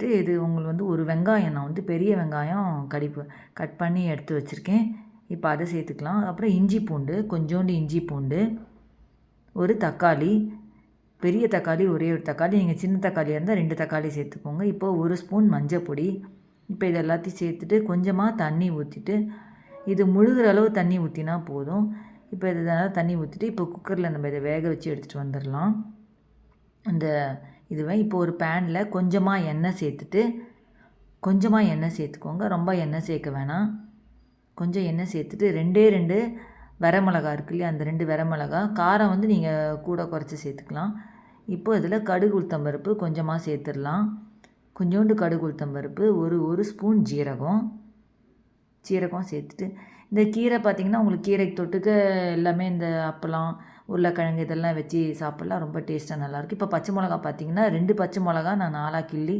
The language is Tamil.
சேர்த்துட்டு இது உங்களுக்கு வந்து ஒரு வெங்காயம் நான் வந்து பெரிய வெங்காயம் கடிப்பு கட் பண்ணி எடுத்து வச்சுருக்கேன். இப்போ அதை சேர்த்துக்கலாம். அப்புறம் இஞ்சி பூண்டு கொஞ்சோண்டு இஞ்சி பூண்டு ஒரு தக்காளி பெரிய தக்காளி ஒரே ஒரு தக்காளி. நீங்கள் சின்ன தக்காளியாக இருந்தால் ரெண்டு தக்காளி சேர்த்துக்கோங்க. இப்போ ஒரு ஸ்பூன் மஞ்சள் பொடி. இப்போ இது எல்லாத்தையும் சேர்த்துட்டு கொஞ்சமாக தண்ணி ஊற்றிட்டு இது முழுகிற அளவு தண்ணி ஊற்றினா போதும். இப்போ இதனால் தண்ணி ஊற்றிட்டு இப்போ குக்கரில் நம்ம இதை வேக வச்சு எடுத்துகிட்டு வந்துடலாம். அந்த இதுவே இப்போ ஒரு பேனில் கொஞ்சமாக எண்ணெய் சேர்த்துட்டு கொஞ்சமாக எண்ணெய் சேர்த்துக்கோங்க. ரொம்ப எண்ணெய் சேர்க்க வேணாம். கொஞ்சம் எண்ணெய் சேர்த்துட்டு ரெண்டே ரெண்டு வரமிளகா இருக்கு இல்லையா? அந்த ரெண்டு வரமிளகா காரம் வந்து நீங்கள் கூட குறைச்சி சேர்த்துக்கலாம். இப்போ இதில் கடுகு உளுத்தம்பருப்பு கொஞ்சமாக சேர்த்துடலாம். கொஞ்சோண்டு கடுகு உளுத்தம்பருப்பு ஒரு ஒரு ஸ்பூன் ஜீரகம். சீரகம் சேர்த்துட்டு இந்த கீரை பார்த்திங்கன்னா உங்களுக்கு கீரைக்கு தொட்டுக்க எல்லாமே இந்த அப்பளம் உருளைக்கிழங்கு இதெல்லாம் வச்சு சாப்பிட்லாம். ரொம்ப டேஸ்ட்டாக நல்லாயிருக்கு இப்போ பச்சை மிளகா பார்த்திங்கன்னா ரெண்டு பச்சை மிளகா நான் நாலாக கிள்ளி